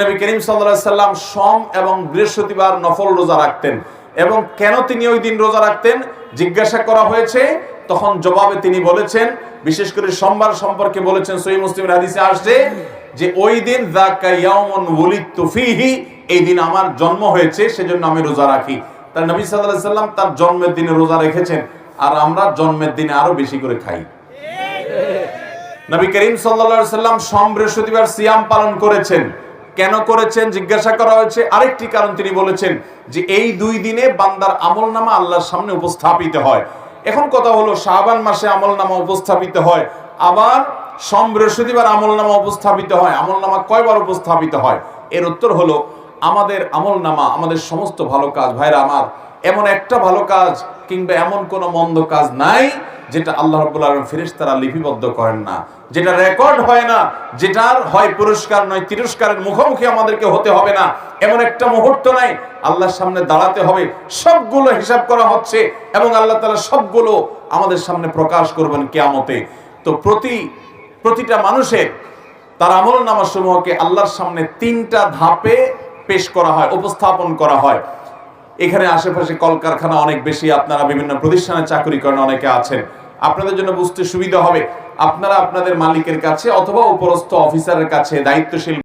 নবী করিম সাল্লাল্লাহু সাল্লাম সোম এবং বৃহস্পতিবার নফল রোজা রাখতেন। এবং কেন তিনি ওই দিন রোজা রাখতেন? জিজ্ঞাসা করা হয়েছে। তখন জবাবে তিনি বলেছেন বিশেষ করে সোমবার সম্পর্কে বলেছেন মুসলিমের হাদিসে আসছে যে ওই দিন এই দিন আমার জন্ম হয়েছে সেজন্য আমি রোজা রাখি। তার নবী সাল্লাল্লাহু সাল্লাম তার জন্মের দিনে রোজা রেখেছেন আর আমরা জন্মের দিনে আরও বেশি করে খাই। নবী করিম সাল্লা সাল্লাম সোম বৃহস্পতিবার সিয়াম পালন করেছেন। কেন করেছেন? জিজ্ঞাসা করা হয়েছে। আরেকটি কারণ তিনি বলেছেন যে এই দুই দিনে বান্দার আমল নামা আল্লাহর সামনে উপস্থাপিত হয়। এখন কথা হলো শাহবান মাসে আমল নামা উপস্থাপিত হয়, আবার সোম বৃহস্পতিবার আমল নামা উপস্থাপিত হয়। আমল নামা কয়বার উপস্থাপিত হয়? এর উত্তর হলো, আমাদের আমল নামা আমাদের সমস্ত ভালো কাজ, ভাইরা আমার, এমন একটা ভালো কাজ কিংবা এমন কোনো মন্দ কাজ নাই যেটা আল্লাহ রাব্বুল আলামিন ফেরেশতারা লিপিবদ্ধ করেন না। যেটা রেকর্ড হয় না, যেটার হয় পুরস্কার নয়, তিরস্কারের মুখোমুখি আমাদেরকে হতে হবে না। এমন একটা মুহূর্ত নাই, আল্লাহর সামনে দাঁড়াতে হবে। সবগুলো হিসাব করা হচ্ছে এবং আল্লাহ তাআলা সবগুলো আমাদের সামনে প্রকাশ করবেন কিয়ামতে। তো প্রতি, প্রতিটা মানুষের তার আমল সমূহকে আল্লাহর সামনে তিনটা ধাপে পেশ করা হয়, উপস্থাপন করা হয়। এখানে আশেপাশে কলকারখানা অনেক বেশি, আপনারা বিভিন্ন প্রতিষ্ঠানে চাকরি করেন, অনেকে আছেন। আপনাদের জন্য বুঝতে সুবিধা হবে, আপনারা আপনাদের মালিকের কাছে অথবা উপরস্থ অফিসারের কাছে দায়িত্বশীল